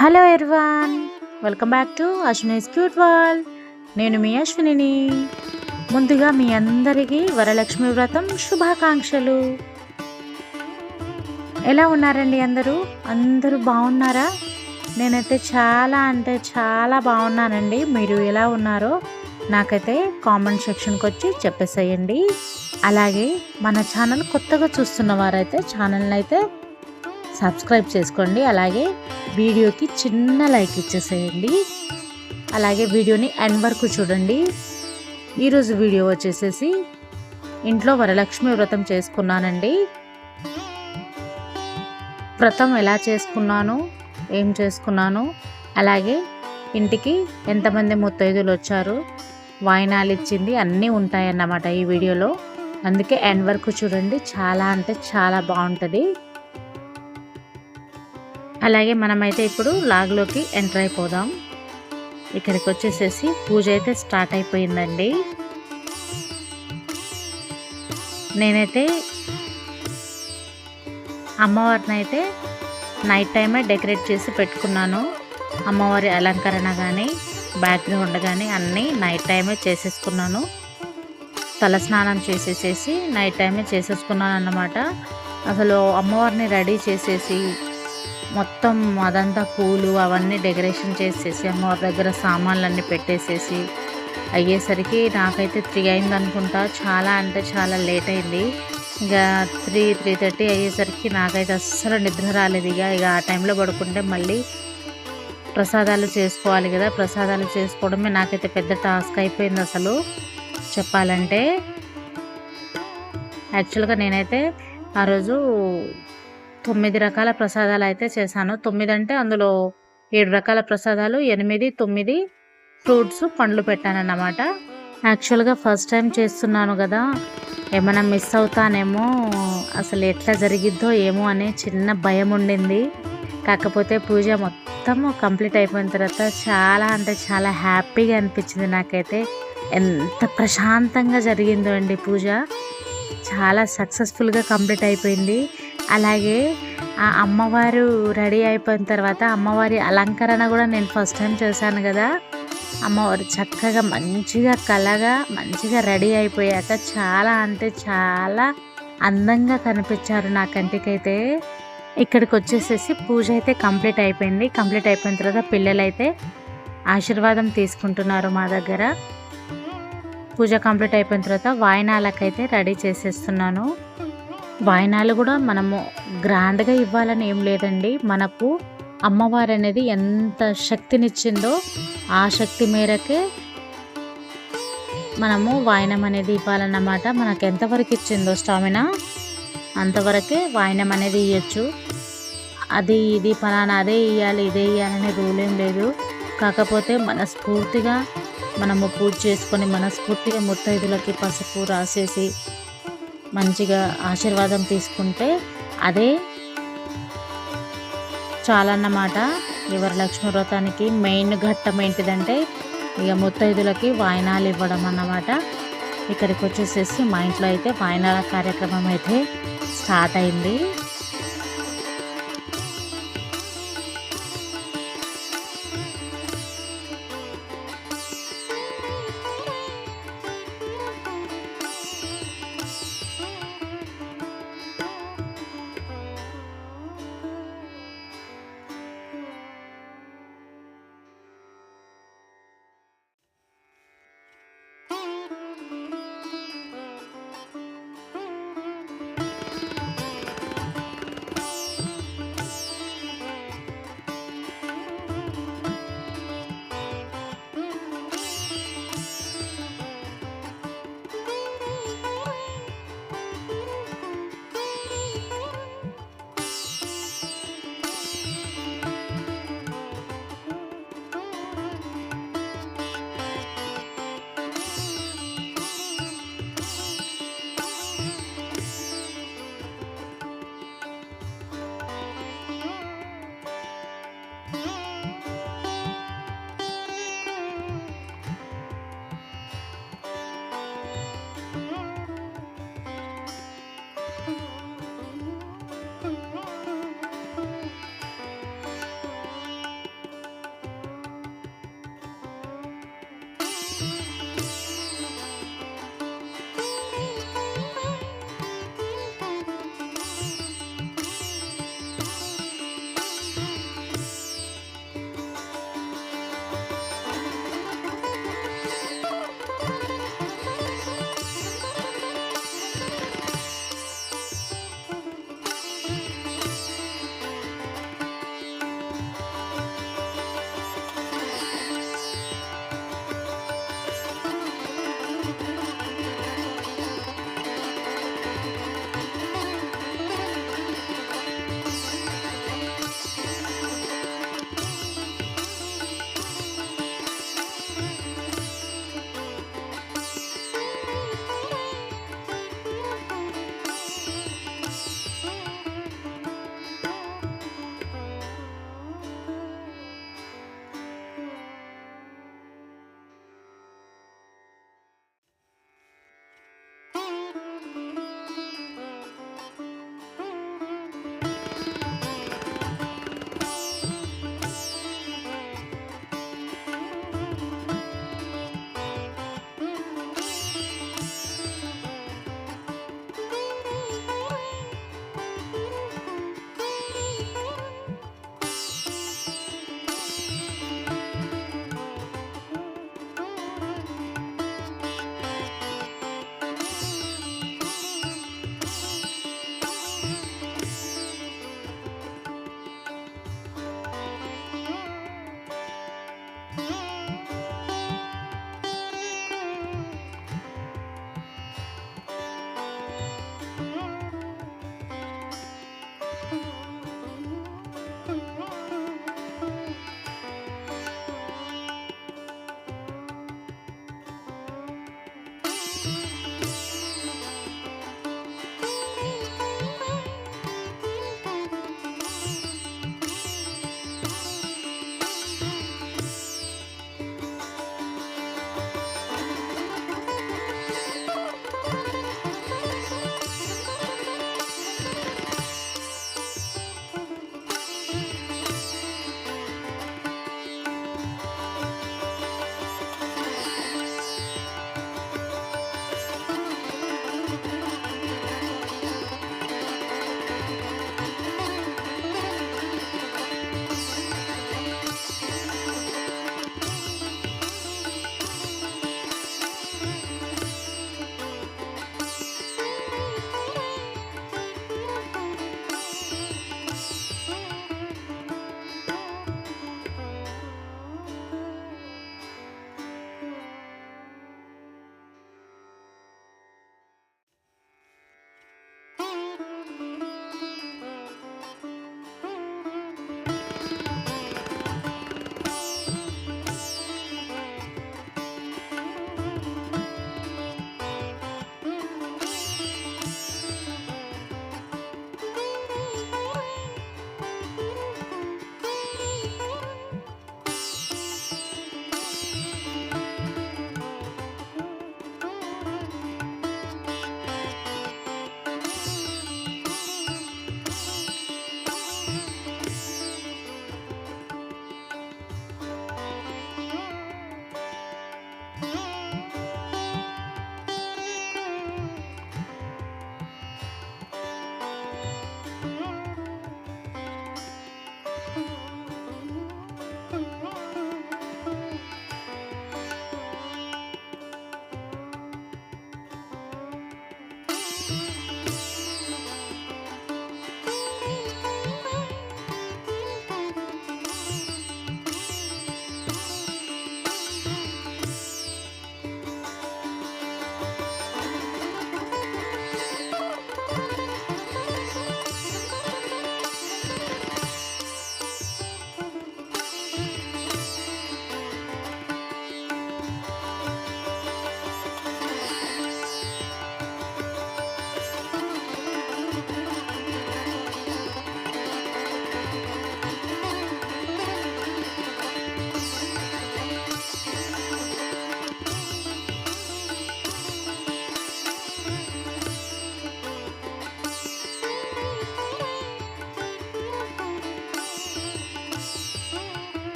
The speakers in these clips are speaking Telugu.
Hello everyone welcome back to Ashwini's cute wall నేను మీ అశ్వినిని. ముందుగా మీ అందరికీ వరలక్ష్మి వ్రతం శుభాకాంక్షలు. ఎలా ఉన్నారండి అందరూ? అందరూ బాగున్నారా? నేనైతే చాలా అంటే చాలా బాగున్నానండి. మీరు ఎలా ఉన్నారో నాకైతే కామెంట్ సెక్షన్కి వచ్చి చెప్పేసేయండి. అలాగే మన ఛానల్ కొత్తగా చూస్తున్న వారైతే ఛానల్ని అయితే సబ్స్క్రైబ్ చేసుకోండి. అలాగే వీడియోకి చిన్న లైక్ ఇచ్చేసేయండి. అలాగే వీడియోని ఎండ్ వరకు చూడండి. ఈరోజు వీడియో వచ్చేసేసి ఇంట్లో వరలక్ష్మి వ్రతం చేసుకున్నానండి. వ్రతం ఎలా చేసుకున్నాను? ఏం చేసుకున్నాను? అలాగే ఇంటికి ఎంతమంది ముత్తైదులు వచ్చారు? వాయినాలు ఇచ్చింది అన్నీ ఉంటాయన్నమాట ఈ వీడియోలో. అందుకే ఎండ్ వరకు చూడండి. చాలా అంటే చాలా బాగుంటుంది. అలాగే మనమైతే ఇప్పుడు లాగ్లోకి ఎంటర్ అయిపోదాం. ఇక్కడికి వచ్చేసేసి పూజ అయితే స్టార్ట్ అయిపోయిందండి. నేనైతే అమ్మవారిని అయితే నైట్ టైమే డెకరేట్ చేసి పెట్టుకున్నాను. అమ్మవారి అలంకరణ కానీ బ్యాక్గ్రౌండ్ కానీ అన్నీ నైట్ టైమే చేసేసుకున్నాను. తలస్నానం చేసేసేసి నైట్ టైమే చేసేసుకున్నాను అన్నమాట అసలు అమ్మవారిని రెడీ చేసేసి మొత్తం అదంతా పూలు అవన్నీ డెకరేషన్ చేసేసి అమ్మవారి దగ్గర సామాన్లన్నీ పెట్టేసేసి అయ్యేసరికి నాకైతే త్రీ అయింది అనుకుంటా చాలా అంటే చాలా లేట్ అయింది. ఇక త్రీ త్రీ థర్టీ అయ్యేసరికి నాకైతే అస్సలు నిద్ర రాలేదు. ఇక ఇక ఆ టైంలో పడుకుంటే మళ్ళీ ప్రసాదాలు చేసుకోవాలి కదా. ప్రసాదాలు చేసుకోవడమే నాకైతే పెద్ద టాస్క్ అయిపోయింది అసలు చెప్పాలంటే. యాక్చువల్గా నేనైతే ఆ రోజు తొమ్మిది రకాల ప్రసాదాలు అయితే చేశాను. తొమ్మిది అంటే అందులో ఏడు రకాల ప్రసాదాలు ఎనిమిది తొమ్మిది ఫ్రూట్స్ పండ్లు పెట్టానన్నమాట. యాక్చువల్గా ఫస్ట్ టైం చేస్తున్నాను కదా ఏమైనా మిస్ అవుతానేమో అసలు ఎట్లా జరిగిద్దో ఏమో అనే చిన్న భయం ఉండింది. కాకపోతే పూజ మొత్తం కంప్లీట్ అయిపోయిన తర్వాత చాలా అంటే చాలా హ్యాపీగా అనిపించింది నాకైతే. ఎంత ప్రశాంతంగా జరిగిందో అండి పూజ. చాలా సక్సెస్ఫుల్గా కంప్లీట్ అయిపోయింది. అలాగే ఆ అమ్మవారు రెడీ అయిపోయిన తర్వాత అమ్మవారి అలంకరణ కూడా నేను ఫస్ట్ టైం చేశాను కదా. అమ్మవారు చక్కగా మంచిగా కలగా మంచిగా రెడీ అయిపోయాక చాలా అంటే చాలా అందంగా కనిపించారు నా కంటికైతే. ఇక్కడికి వచ్చేసేసి పూజ అయితే కంప్లీట్ అయిపోయింది. కంప్లీట్ అయిపోయిన తర్వాత పిల్లలైతే ఆశీర్వాదం తీసుకుంటున్నారు మా దగ్గర. పూజ కంప్లీట్ అయిపోయిన తర్వాత వాయినాలకైతే రెడీ చేసేస్తున్నాను. వాయినాలు కూడా మనము గ్రాండ్గా ఇవ్వాలని ఏం లేదండి. మనకు అమ్మవారు అనేది ఎంత శక్తినిచ్చిందో ఆ శక్తి మేరకే మనము వాయనం అనేది ఇవ్వాలన్నమాట. మనకు ఎంతవరకు ఇచ్చిందో స్టామినా అంతవరకే వాయనం అనేది ఇవ్వచ్చు అది ఇది ఫలానా అదే ఇవ్వాలి ఇదే ఇవ్వాలనే రూల్ ఏం లేదు. కాకపోతే మనస్ఫూర్తిగా మనము పూజ చేసుకొని మనస్ఫూర్తిగా ముత్తైదులకి పసుపు రాసేసి మంచిగా ఆశీర్వాదం తీసుకుంటే అదే చాలన్నమాట. ఎవరి లక్ష్మీ వ్రతానికి మెయిన్ ఘట్టం ఏంటిదంటే ఇక ముత్తైదులకి వాయినాలు ఇవ్వడం అన్నమాట. ఇక్కడికి వచ్చేసేసి మా ఇంట్లో అయితే వాయినాల కార్యక్రమం అయితే స్టార్ట్ అయింది.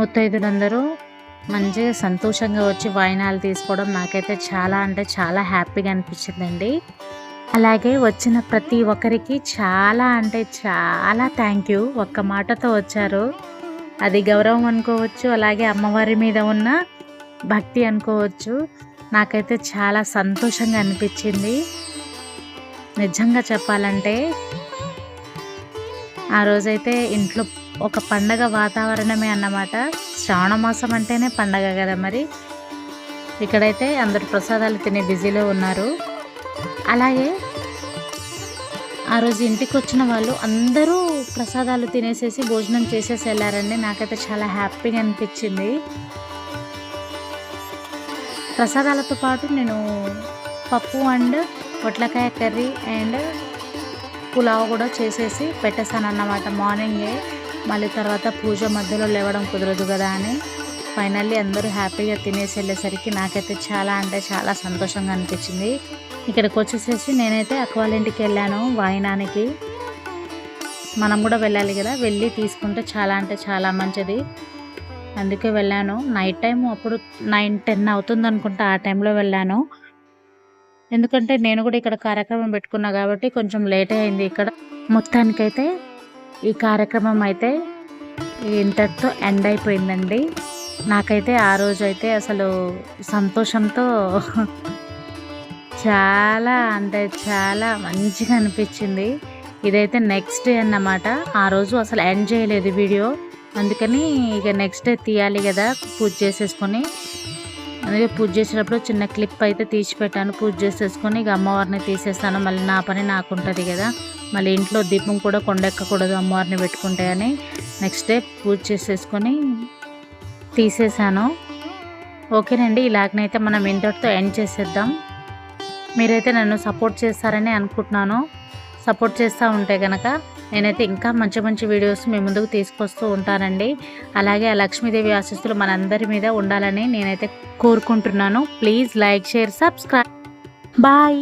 ముత్తైదులందరూ మంచిగా సంతోషంగా వచ్చి వాయినాలు తీసుకోవడం నాకైతే చాలా అంటే చాలా హ్యాపీగా అనిపించిందండి. అలాగే వచ్చిన ప్రతి ఒక్కరికి చాలా అంటే చాలా థ్యాంక్ యూ ఒక్క మాటతో వచ్చారు. అది గౌరవం అనుకోవచ్చు అలాగే అమ్మవారి మీద ఉన్న భక్తి అనుకోవచ్చు. నాకైతే చాలా సంతోషంగా అనిపించింది. నిజంగా చెప్పాలంటే ఆ రోజైతే ఇంట్లో ఒక పండగ వాతావరణమే అన్నమాట. శ్రావణ మాసం అంటేనే పండగ కదా మరి. ఇక్కడైతే అందరు ప్రసాదాలు తినే బిజీలో ఉన్నారు. అలాగే ఆ రోజు ఇంటికి వచ్చిన వాళ్ళు అందరూ ప్రసాదాలు తినేసేసి భోజనం చేసేసి వెళ్ళారండి. నాకైతే చాలా హ్యాపీగా అనిపించింది. ప్రసాదాలతో పాటు నేను పప్పు అండ్ పొట్లకాయ కర్రీ అండ్ పులావ్ కూడా చేసేసి పెట్టేశాను అన్నమాట మార్నింగే. మళ్ళీ తర్వాత పూజ మధ్యలో లేవడం కుదరదు కదా అని ఫైనల్లీ అందరూ హ్యాపీగా తినేసి వెళ్ళేసరికి నాకైతే చాలా అంటే చాలా సంతోషంగా అనిపించింది. ఇక్కడికి వచ్చేసేసి నేనైతే అక్వాలింటికి వెళ్ళాను వాయినానికి. మనం కూడా వెళ్ళాలి కదా వెళ్ళి తీసుకుంటే చాలా అంటే చాలా మంచిది. అందుకే వెళ్ళాను. నైట్ టైం అప్పుడు నైన్ టెన్ అవుతుంది అనుకుంటా ఆ టైంలో వెళ్ళాను. ఎందుకంటే నేను కూడా ఇక్కడ కార్యక్రమం పెట్టుకున్నా కాబట్టి కొంచెం లేట్ అయింది ఇక్కడ. మొత్తానికైతే ఈ కార్యక్రమం అయితే ఇంతటితో ఎండ్ అయిపోయిందండి. నాకైతే ఆ రోజు అయితే అసలు సంతోషంతో చాలా అంటే చాలా మంచిగా అనిపించింది. ఇదైతే నెక్స్ట్ డే అన్నమాట. ఆ రోజు అసలు ఎండ్ చేయలేదు వీడియో అందుకని ఇక నెక్స్ట్ డే తీయాలి కదా పూజ చేసేసుకొని. అందుకే పూజ చేసేటప్పుడు చిన్న క్లిప్ అయితే తీసి పెట్టాను. పూజ చేసేసుకొని ఇక అమ్మవారిని తీసేస్తాను. మళ్ళీ నా పని నాకు ఉంటుంది కదా. మళ్ళీ ఇంట్లో దీపం కూడా కొండెక్కకూడదు అమ్మవారిని పెట్టుకుంటే అని. నెక్స్ట్ డే పూజ చేసేసుకొని తీసేసాను. ఓకేనండి ఇలాగనైతే మనం ఇంతటితో ఎండ్ చేసేద్దాం. మీరైతే నన్ను సపోర్ట్ చేస్తారని అనుకుంటున్నాను. సపోర్ట్ చేస్తూ ఉంటే కనుక నేనైతే ఇంకా మంచి మంచి వీడియోస్ మీ ముందుకు తీసుకొస్తూ ఉంటానండి. అలాగే ఆ లక్ష్మీదేవి ఆశీస్సులు మనందరి మీద ఉండాలని నేనైతే కోరుకుంటున్నాను. Please like share subscribe. Bye.